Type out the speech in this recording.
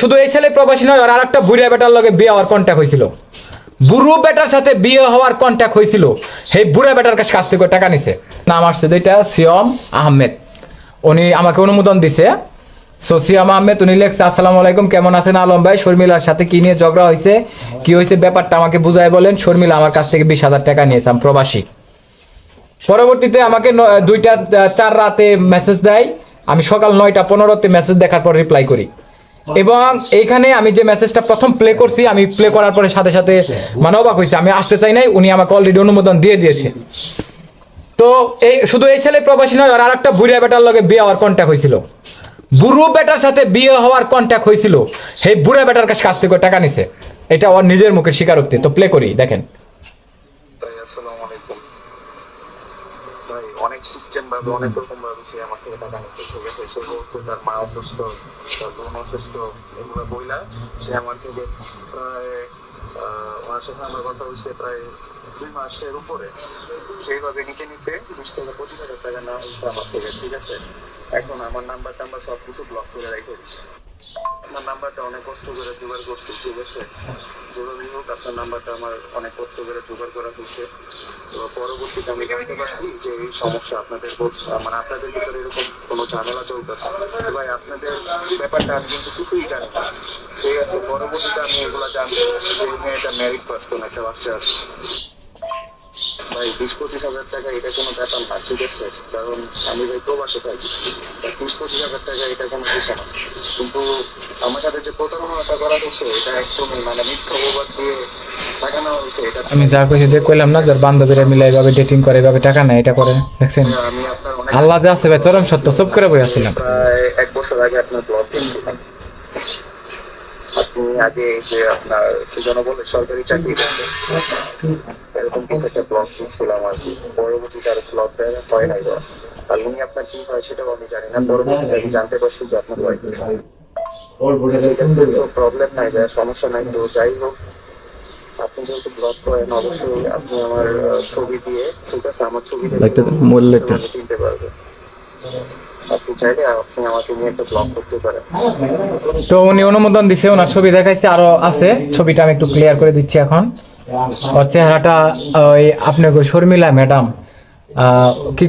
শুধু এই ছেলে প্রবাসী নয় আর একটা বুড়া বেটার লগে বিয়ে হওয়ার কন্ট্যাক্ট হয়েছিল। বুড়ো বেটার সাথে বিয়ে হওয়ার কন্ট্যাক্ট হয়েছিল। সেই বুড়া বেটার কাছে কাছ থেকে টাকা নিছে। নাম আসছে যেটা সিয়ম আহমেদ। উনি আমাকে অনুমোদন দিছে। সো সিয়াম আহমেদ, উনি লেখছে, আসসালামু আলাইকুম, কেমন আছেন আলম ভাই? শর্মিলার সাথে কি নিয়ে ঝগড়া হয়েছে? কি হয়েছে? ব্যাপারটা আমাকে বুঝায় বলেন। শর্মিলা আমার কাছ থেকে বিশ হাজার টাকা নিয়েছে, আমি প্রবাসী। পরবর্তীতে আমাকে দুইটা চার রাতে মেসেজ দেয়। আমি সকাল নয়টা পনেরোতে মেসেজ দেখার পর রিপ্লাই করি। এবং এইখানে আমি যে মেসেজটা প্রথম প্লে করছি, আমি প্লে করার পরে সাথে সাথে মানে অবাক হয়েছে। আমি আসতে চাই নাই, উনি আমাকে অলরেডি অনুমোদন দিয়ে দিয়েছে। তো এই, শুধু এই ছেলে প্রবাসী নয় আর আরেকটা বুড়া বেটার লগে বিয়ে হওয়ার কন্ট্যাক্ট হয়েছিল। বুড়ো বেটার সাথে বিয়ে হওয়ার কন্ট্যাক্ট হয়েছিল। সেই বুড়া বেটার কাছে কাছ থেকে টাকা নিছে। এটা ওর নিজের মুখের স্বীকারোক্তি, তো প্লে করি, দেখেন ভাই আসসালামু আলাইকুম ভাই অনেক ভাবে অনেক রকম ভাবে সে আমার থেকে টাকা নিচ্ছে ঠিক আছে সে বলছে তার মা অসুস্থ তার বোন অসুস্থ এগুলো বইলা সে আমার থেকে প্রায় ওনার সাথে আমার কথা হয়েছে প্রায় দুই মাসের উপরে সেইভাবে নিতে নিতে বিশ থেকে পঁচিশ হাজার টাকা নেওয়া হয়েছে আমার থেকে ঠিক আছে এখন আমার নাম্বার টাম্বার সব কিছু ব্লক করে রেখে আপনার নাম্বারটা অনেক কষ্ট করে জোগাড় করছি, ঠিক আছে? যেভাবেই হোক, আপনার নাম্বারটা আমার অনেক কষ্ট করে জোগাড় করা হচ্ছে। তো পরবর্তীতে আমি জানতে পারছি যে এই সমস্যা আপনাদের মানে আপনাদের ভিতরে এরকম কোনো ঝামেলা চলতেছে ভাই, আপনাদের ব্যাপারটা আমি কিন্তু কিছুই জানি না। ঠিক আছে, পরবর্তীতে আমি এগুলো জানব যে মেয়েটা ম্যারিড পার্সন একটা বাচ্চা আছে। ভাই বিশ পঁচিশ হাজার টাকা এটা কোনো ব্যাপার না ঠিক আছে? কারণ আমি ভাই প্রবাসে থাকি। বিশ পঁচিশ হাজার টাকা এটা কোনো বিষয় না। কিন্তু আমার সাথে যে প্রতারণাটা করা হচ্ছে এটা একদমই মানে মিথ্যা অপবাদ দিয়ে আমি যা কইছি যে কইলাম না যার বান্ধবীরা মিলে এভাবে ডেটিং করে এভাবে টাকা নেয় এটা করে দেখছেন? আমি আপনার আল্লাহ যে আছে ভাই চরম সত্য চুপ করে বই আছিলাম। এক বছর আগে আপনার ব্লগ দেখছিলাম আপনি আগে যে আপনার কি যেন বলে সরকারি চাকরি এরকম কিছু একটা আর কি। পরবর্তীতে আর হয় নাই বা। আর উনি আপনার কি হয় সেটাও আমি জানি না পরবর্তীতে আমি জানতে পারছি যে আপনার ওয়াইফ ঠিক আছে তো প্রবলেম নাই ভাই সমস্যা নাই। তো যাই হোক আপনি যেহেতু ব্লগ করেন অবশ্যই আপনি আমার ছবি দিয়ে ঠিক আছে আমার ছবি। আমি চিনতে পারবেন। আপনি চাইলে আপনি আমাকে নিয়ে একটা ব্লগ করতে পারেন। তো উনি অনুমোদন দিছে ওনার ছবি দেখাইছে আরও আছে। ছবিটা আমি একটু ক্লিয়ার করে দিচ্ছি এখন। ওর চেহারাটা ওই আপনাকে শর্মিলা ম্যাডাম কি